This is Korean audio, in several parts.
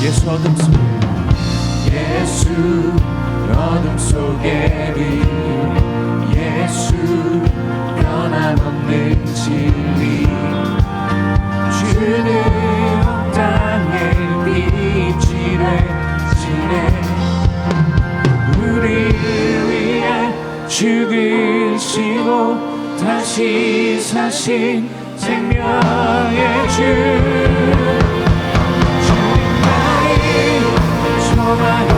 예수 어둠 속에. 예수 어둠 속에 예수 변함없는 진리. 주는 땅의 빛이 되시네. 우리를 위해 죽으시고 다시 사신 생명의 주. alright.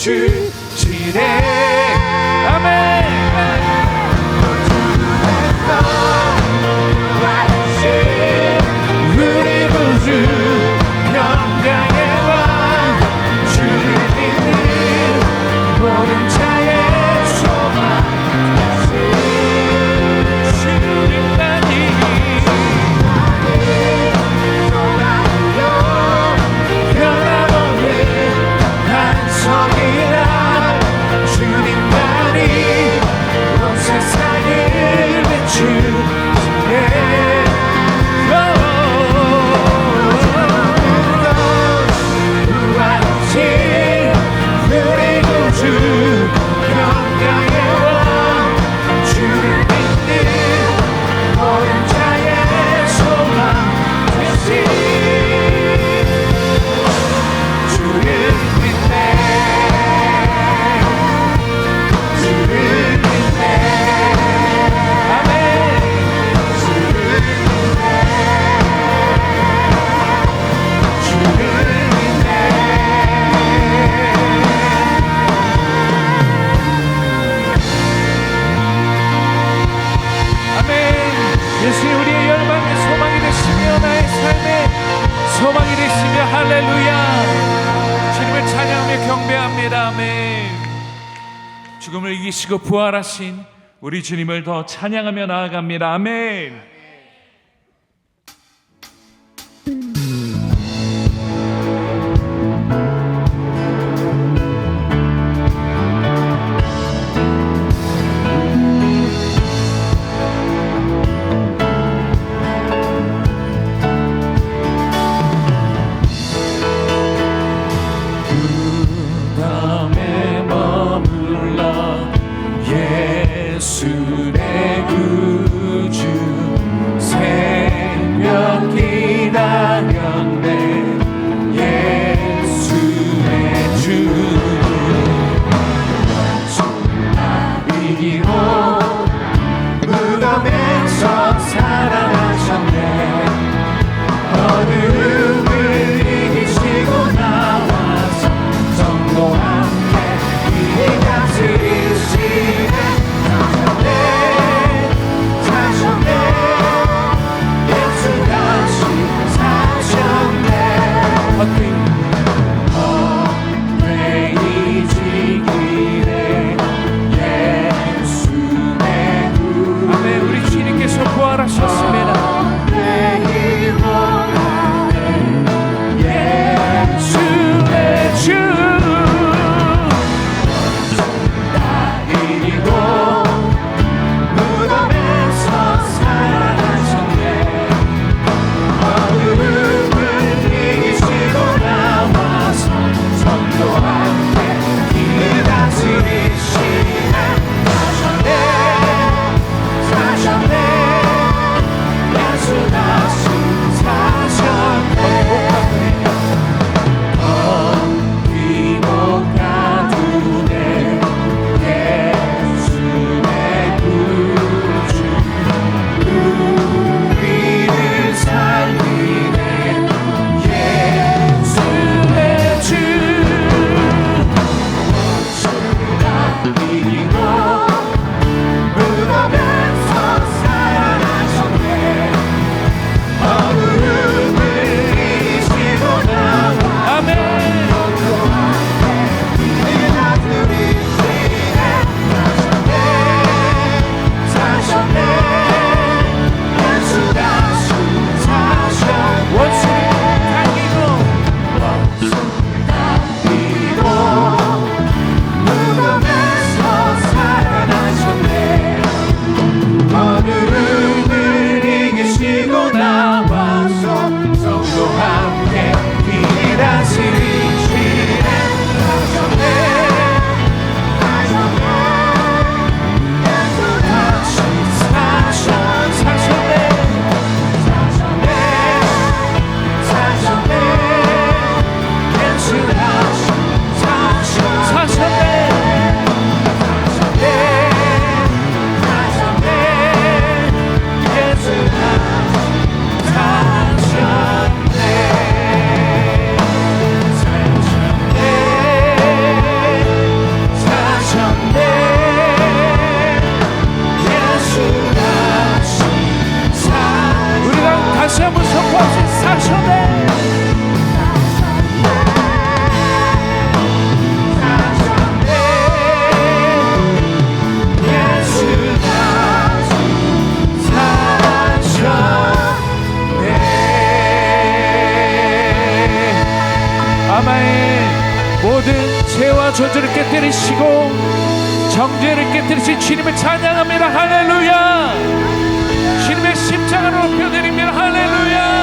주시네. 경배합니다. 아멘. 죽음을 이기시고 부활하신 우리 주님을 더 찬양하며 나아갑니다. 아멘. soon. 아마의 모든 죄와 저주를 깨뜨리시고 정죄를 깨뜨리신 주님을 찬양합니다. 할렐루야! 주님의 십자가를 높여드리며 할렐루야!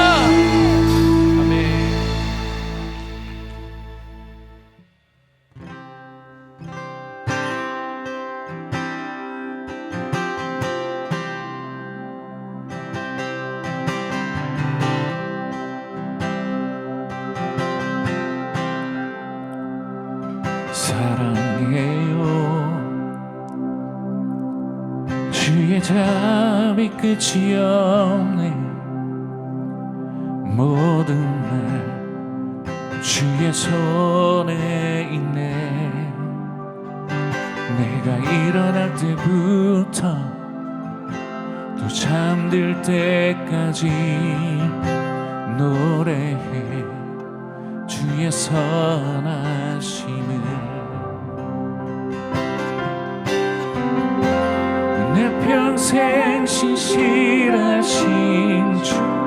사랑해요. 주의 답이 끝이 없네. 모든 날 주의 손에 있네. 내가 일어날 때부터 또 잠들 때까지 노래해 주의 선하심을. 全心信的清楚。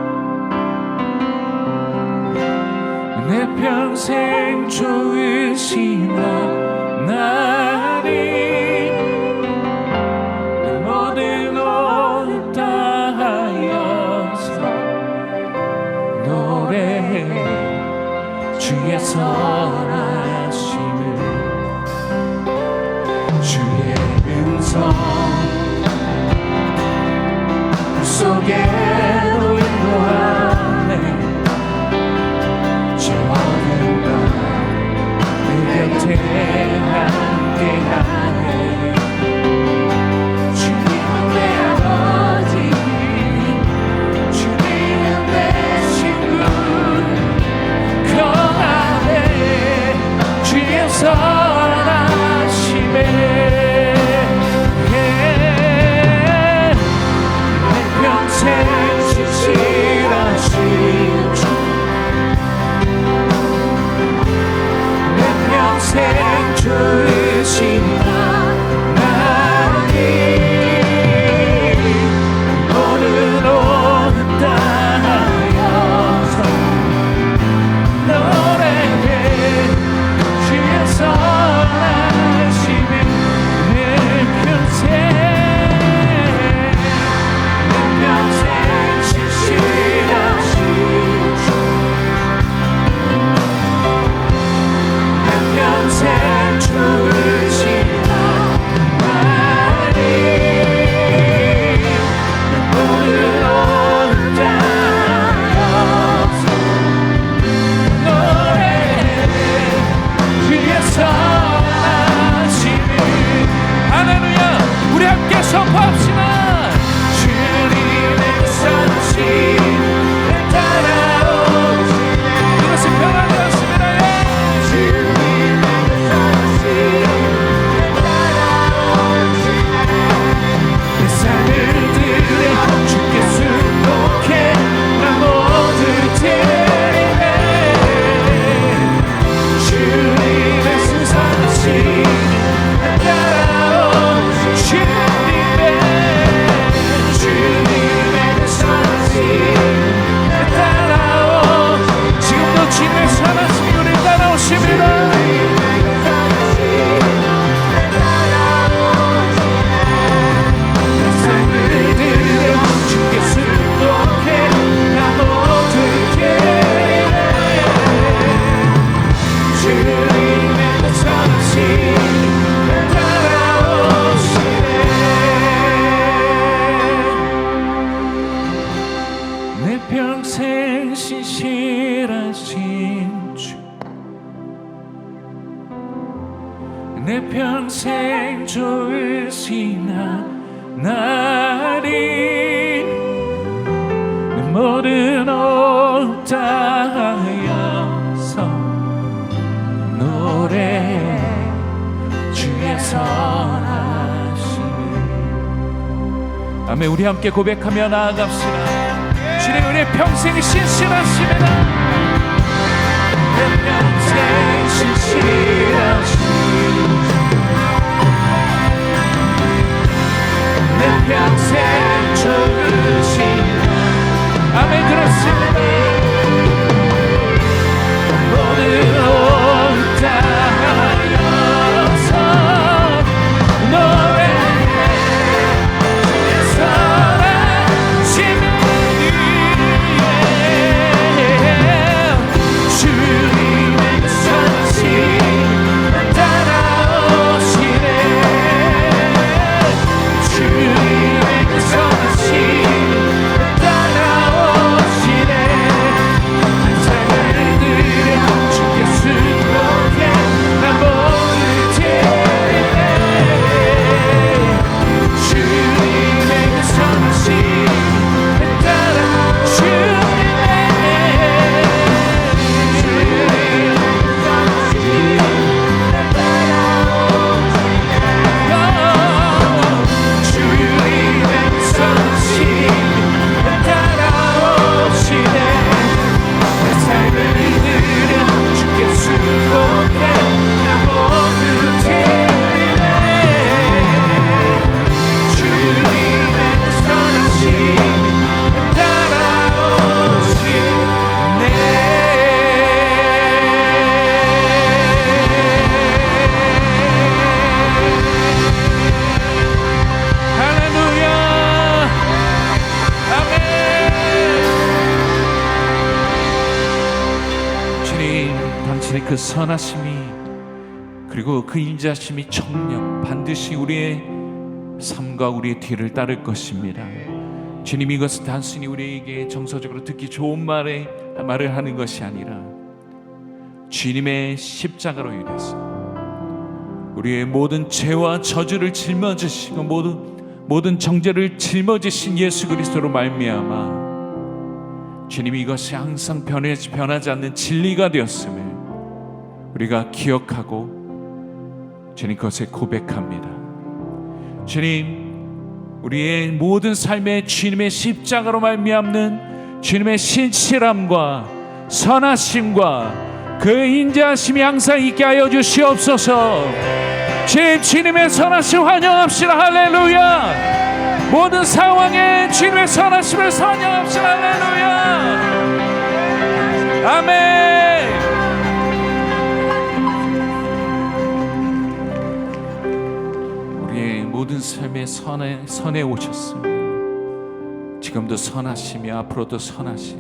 again. 선하시네 다음에 우리 함께 고백하며 나아갑시다. 주님 우리 평생 신실하시네 내 평생 신실하시네 내 평생 적으시네 아멘 그렇습니다. 그 선하심이 그리고 그 인자심이 청령 반드시 우리의 삶과 우리의 뒤를 따를 것입니다. 주님 이것은 단순히 우리에게 정서적으로 듣기 좋은 말에 말을 하는 것이 아니라 주님의 십자가로 인해서 우리의 모든 죄와 저주를 짊어지시고 모든 모든 정죄를 짊어지신 예수 그리스도로 말미암아 주님이 이것이 항상 변하지, 변하지 않는 진리가 되었음을 우리가 기억하고 주님 그것을 고백합니다. 주님 우리의 모든 삶에 주님의 십자가로 말미암는 주님의 신실함과 선하심과 그 인자하심이 항상 있게 하여 주시옵소서. 주님 주님의 선하심 환영합시다 할렐루야. 모든 상황에 주님의 선하심을 찬양합시다 할렐루야. 아멘. 모든 삶에 선에 선해 오셨으며 지금도 선하시며 앞으로도 선하시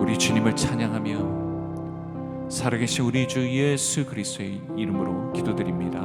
우리 주님을 찬양하며 살아계신 우리 주 예수 그리스도의 이름으로 기도드립니다.